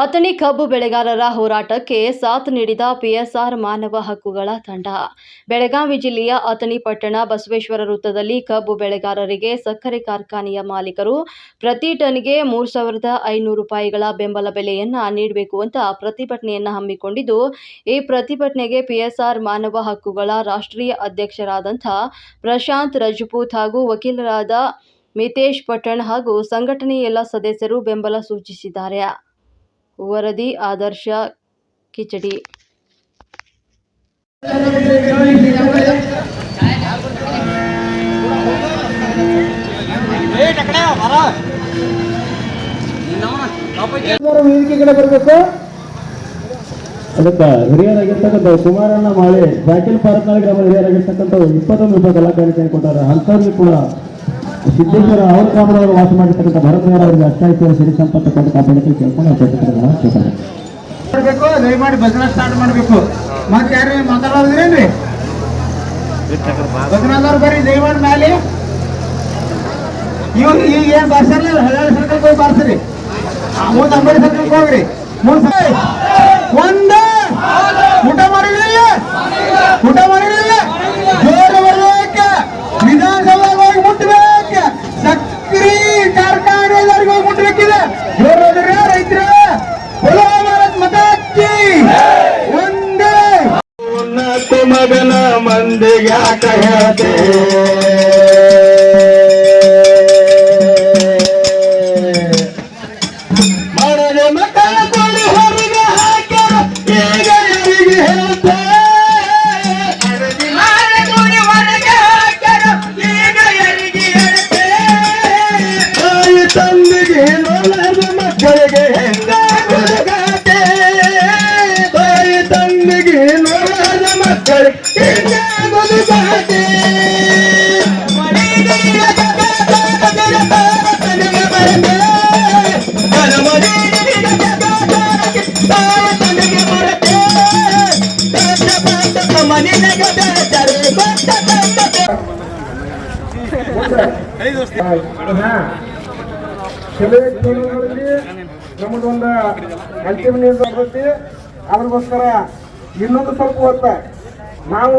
ಅಥಣಿ ಕಬ್ಬು ಬೆಳೆಗಾರರ ಹೋರಾಟಕ್ಕೆ ಸಾಥ್ ನೀಡಿದ ಪಿಎಸ್ಆರ್ ಮಾನವ ಹಕ್ಕುಗಳ ತಂಡ. ಬೆಳಗಾವಿ ಜಿಲ್ಲೆಯ ಅಥಣಿ ಪಟ್ಟಣ ಬಸವೇಶ್ವರ ವೃತ್ತದಲ್ಲಿ ಕಬ್ಬು ಬೆಳೆಗಾರರಿಗೆ ಸಕ್ಕರೆ ಕಾರ್ಖಾನೆಯ ಮಾಲೀಕರು ಪ್ರತಿ ಟನ್ಗೆ ಮೂರು ಸಾವಿರದ ಐನೂರು ರೂಪಾಯಿಗಳ ಬೆಂಬಲ ಬೆಲೆಯನ್ನ ನೀಡಬೇಕು ಅಂತ ಪ್ರತಿಭಟನೆಯನ್ನ ಹಮ್ಮಿಕೊಂಡಿದ್ದು, ಈ ಪ್ರತಿಭಟನೆಗೆ ಪಿಎಸ್ಆರ್ ಮಾನವ ಹಕ್ಕುಗಳ ರಾಷ್ಟ್ರೀಯ ಅಧ್ಯಕ್ಷರಾದಂಥ ಪ್ರಶಾಂತ್ ರಜಪೂತ್ ಹಾಗೂ ವಕೀಲರಾದ ಮಿತೇಶ್ ಪಟ್ಟಣ್ ಹಾಗೂ ಸಂಘಟನೆಯ ಎಲ್ಲ ಸದಸ್ಯರು ಬೆಂಬಲ ಸೂಚಿಸಿದ್ದಾರೆ. ವರದಿ ಆದರ್ಶ ಕಿಚಡಿ. ಎಲ್ಲರೂ ವೇದಿಕೆ ಕಡೆ ಬರಬೇಕು. ಅದಕ್ಕೆ ಹಿರಿಯರಾಗಿರ್ತಕ್ಕಂಥ ಕುಮಾರಣ್ಣ ಮಾಳೆ ಜಾಕಿಲ್ ಪಾರತ್ನಾಳ್ ಗ್ರಾಮದ ಹಿರಿಯರಾಗಿರ್ತಕ್ಕಂಥ ಇಪ್ಪತ್ತೊಂದು ರೂಪಾಯಿ ಕಲಾಕಾರಿಕೆ ಕೊಟ್ಟಾರೆ. ಅಂಥವ್ರಿಗೆ ಕೂಡ ಸಿದ್ದೇಶ್ವರ ಅವ್ರ ಕಾಮರವರು ವಾಸ ಮಾಡಿರ್ತಕ್ಕಂಥ ಭರತಯ್ಯರ ಅವರಿಗೆ ಅಷ್ಟಾಯ್ತು, ಸಿರಿ ಸಂಪತ್ತು ಕೊಟ್ಟು ಕಾಪಾಡಕ್ಕೆ ಕೇಳ್ಕೊಂಡು ಕೇಳ್ತಾರೆ ಕೇಳ್ತಾರೆ. ಮಾಡ್ಬೇಕು, ದಯಮಾಡಿ ಭಜನಾ ಸ್ಟಾರ್ಟ್ ಮಾಡಬೇಕು. ಮತ್ತೆ ಯಾರು ಮಾತಾಡೋದ್ರೇನ್ರಿ ಭಜನಾದವ್ರು ಬರ್ರಿ, ದಯಮಾಡಿ ಮ್ಯಾಲೆ. ಇವಾಗ ಈಗ ಏನ್ ಬಾರ್ಸಲ್ಲ ಹಳ್ಳಿ ಸರ್ಕಲ್ ಹೋಗಿ ಬಾರ್ಸ್ರಿ. ಮುಂದೆ ಅಂಬಡಿ ಸರ್ಕಲ್ ಹೋಗ್ರಿ. ಮುಂದೆ ಒಂದ! ಊಟ ಮಾಡಿರಲಿಲ್ಲ ಊಟ ಮಾಡಿರಲಿಲ್ಲ ಮಂದಿಗೆ ಯಾಕ ಹೇಳ್ತೆ? ಮಕ್ಕಳ ಕೊಡಿ ಹೊರಗೆ ಹಾಕ್ಯಾರ, ಈಗ ಯಾರಿಗೆ ಹೇಳ್ತೆ? ತಾಯಿ ತಂದೆಗೆ ನೋಡದ ಮಕ್ಕಳಿಗೆ ಹೆಂಗ ತಾಯಿ ತಂದೆಗೆ ನೋಡದ ಮಕ್ಕಳಿಗೆ ನಮ್ಮದೊಂದು ಅಂತಿಮ ನಿರ್ಧಾರ ಬರ್ತೈತಿ ಅದ್ರಗೋಸ್ಕರ ಇನ್ನೊಂದು ಸ್ವಲ್ಪ ಹೊತ್ತ ನಾವು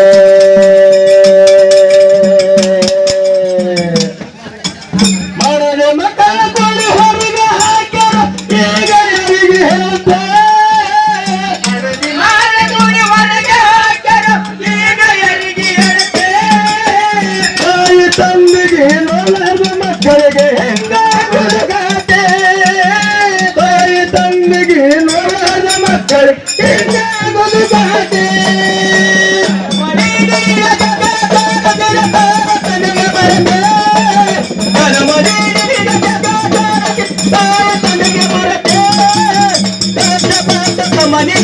ಹೊರಗೆ ಹೆಂಗಾಗತ್ತೆ ತಾಯಿ ತಂದೆಗೆ ನೋಡದ ಮಕ್ಕಳು ಹೆಂಗಾಗದು ಸಾಕೆ ಮನೆ